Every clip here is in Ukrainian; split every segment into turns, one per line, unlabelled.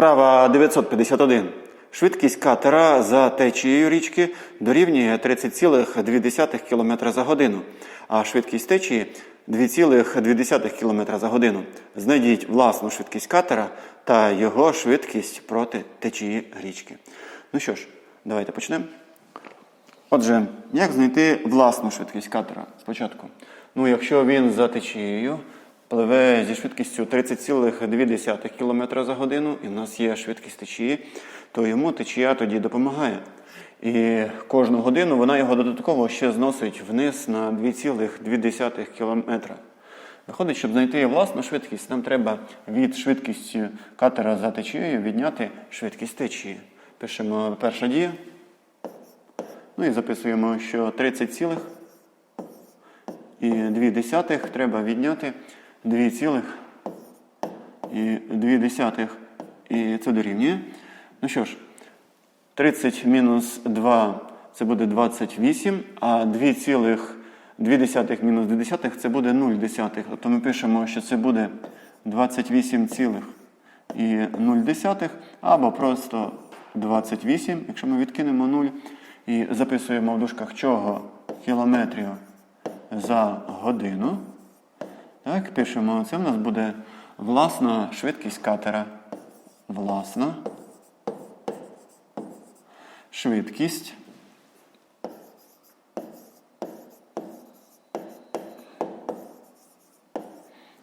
Вправа 951. Швидкість катера за течією річки дорівнює 30,2 км за годину, а швидкість течії 2,2 км за годину. Знайдіть власну швидкість катера та його швидкість проти течії річки. Ну що ж, давайте почнемо. Отже, як знайти власну швидкість катера спочатку? Ну, якщо він за течією пливе зі швидкістю 30,2 км за годину, і в нас є швидкість течії, то йому течія тоді допомагає. І кожну годину вона його додатково ще зносить вниз на 2,2 км. Виходить, щоб знайти власну швидкість, нам треба від швидкості катера за течією відняти швидкість течії. Пишемо перша дія. Ну і записуємо, що 30 цілих і 2 десятих треба відняти 2 цілих і 2 десятих. І це дорівнює. Ну що ж, 30 мінус 2 це буде 28, а 2 2 мінус 2 десятих це буде 0 десятих. Тобто ми пишемо, що це буде 28 цілих і 0 десятих, або просто 28, якщо ми відкинемо 0 і записуємо в дужках чого кілометрів за годину. Так, пишемо, це в нас буде власна швидкість катера. Власна швидкість.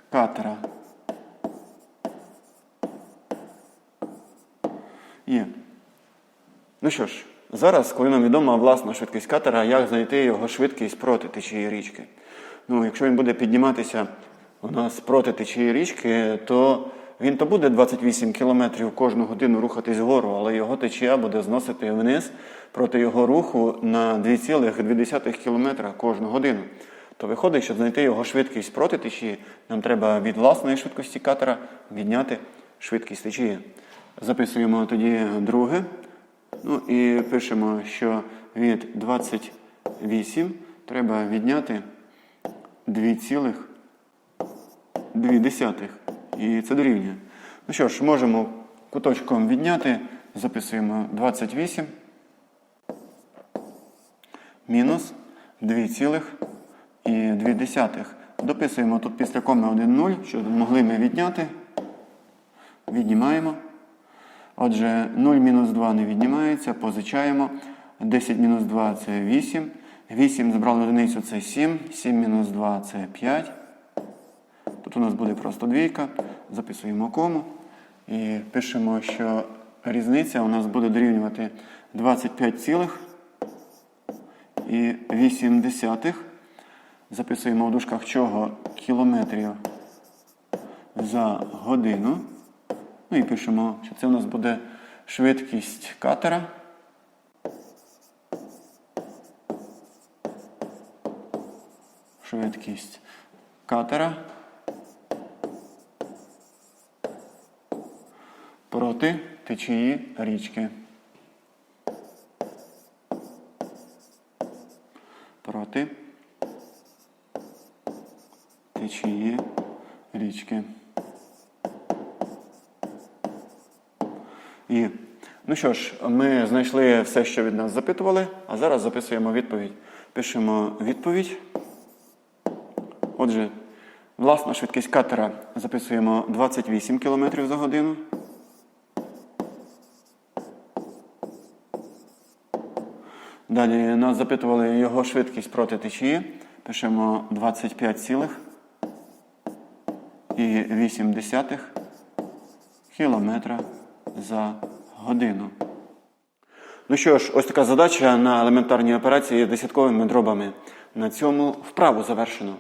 Катера. Є. Ну що ж, зараз, коли нам відома власна швидкість катера, як знайти його швидкість проти течії річки? Ну, якщо він буде підніматися у нас проти течії річки, то він то буде 28 км кожну годину рухатись вгору, але його течія буде зносити вниз проти його руху на 2,2 км кожну годину. То виходить, щоб знайти його швидкість проти течії, нам треба від власної швидкості катера відняти швидкість течії. Записуємо тоді друге. Ну і пишемо, що від 28 треба відняти 2,2. І це дорівнює. Ну що ж, можемо куточком відняти. Записуємо 28 мінус 2,2. Дописуємо тут після коми 1 0, що могли ми відняти. Віднімаємо. Отже, 0 мінус 2 не віднімається, позичаємо. 10 мінус 2 це 8. 8 збрали одиницю це 7. 7 мінус 2 це 5. Тут у нас буде просто двійка. Записуємо кому. І пишемо, що різниця у нас буде дорівнювати 25 цілих і 8 десятих. Записуємо в дужках чого кілометрів за годину. Ну і пишемо, що це у нас буде швидкість катера. Швидкість катера проти течії річки. Проти течії річки. І, ну що ж, ми знайшли все, що від нас запитували, а зараз записуємо відповідь. Пишемо відповідь. Отже, власна швидкість катера записуємо 28 км за годину. Далі нас запитували його швидкість проти течії. Пишемо 25 цілих і 8 десятих кілометра за годину. Ну що ж, ось така задача на елементарній операції десятковими дробами. На цьому вправу завершено.